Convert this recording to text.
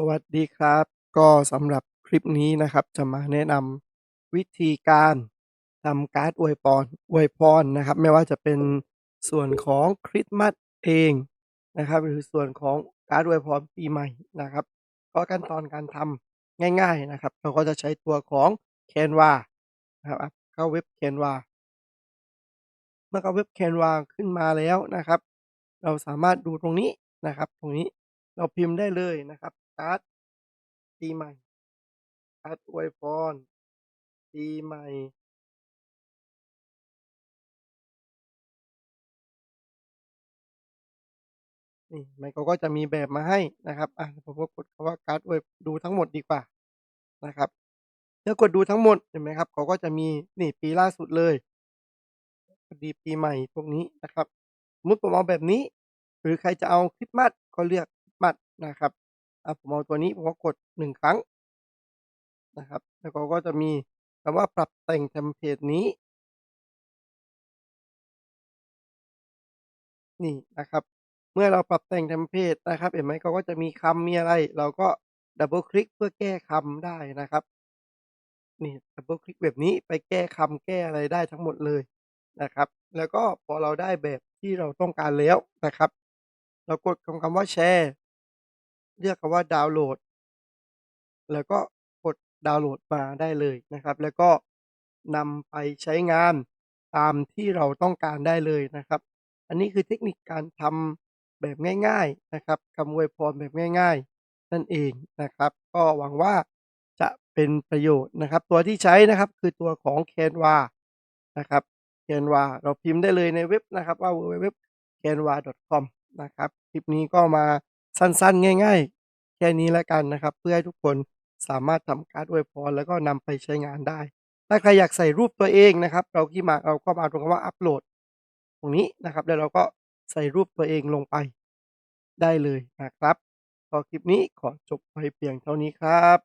สวัสดีครับ ก็สำหรับคลิปนี้นะครับ จะมาแนะนำวิธีการทำการ์ดอวยปอนอวยพรนะครับ ไม่ว่าจะเป็นส่วนของคริสต์มาสเองนะครับหรือส่วนของการ์ดอวยพรปีใหม่นะครับ ก็ขั้นตอนการทำง่ายๆนะครับ เราก็จะใช้ตัวของ Canva นะครับเข้าเว็บ Canva เมื่อเข้าเว็บ Canva ขึ้นมาแล้วนะครับ เราสามารถดูตรงนี้นะครับ ตรงนี้เราพิมพ์ได้เลยนะครับ การ์ดปีใหม่ การ์ดอวยพรปีใหม่นี่มันเขาก็จะมีแบบมาให้นะครับ อ่าผมก็กดคำว่าการ์ดอวยดูทั้งหมดดีกว่านะครับเมื่อกดดูทั้งหมดเห็นไหมครับเขาก็จะมีนี่ปีล่าสุดเลยดีปีใหม่พวกนี้นะครับสมมุติผมเอาแบบนี้ หรือใครจะเอาคริสต์มาสก็เลือกคริสต์มาสนะครับ อ่าผมเอาตัวนี้ผมก็กด1ครั้งนะครับ แล้วเขาก็จะมีคำว่าปรับแต่งเทมเพลตนี้ นี่นะครับ เมื่อเราปรับแต่งเทมเพลตนะครับ เห็นไหมเขาก็จะมีคำมีอะไร เราก็ดับเบิลคลิกเพื่อแก้คำได้นะครับ นี่ดับเบิลคลิกแบบนี้ไปแก้คำแก้อะไรได้ทั้งหมดเลยนะครับ แล้วก็พอเราได้แบบที่เราต้องการแล้วนะครับ เรากดตรงคำว่าแชร์ เลือกว่าดาวน์โหลด แล้วก็กดดาวน์โหลดมาได้เลยนะครับ แล้วก็นำไปใช้งานตามที่เราต้องการได้เลยนะครับ อันนี้คือเทคนิคการทำแบบง่าย ๆนะครับคำอวยพรแบบง่าย ๆ นั่นเองนะครับ ก็หวังว่าจะเป็นประโยชน์นะครับ ตัวที่ใช้นะครับคือตัวของ Canva นะครับ Canva เราพิมพ์ได้เลยในเว็บนะครับว่า www.canva.com นะครับ คลิปนี้ก็มา สั้นๆ ง่าย ๆ แค่นี้แล้วกันนะครับ เพื่อให้ทุกคนสามารถทำการ์ดอวยพรแล้วก็นำไปใช้งานได้ ถ้าใครอยากใส่รูปตัวเองนะครับ เราที่มาเราก็มาตรงคำว่าอัปโหลด ตรงนี้นะครับ แล้วเราก็ใส่รูปตัวเองลงไปได้เลยนะครับ พอคลิปนี้ขอจบไปเพียงเท่านี้ครับ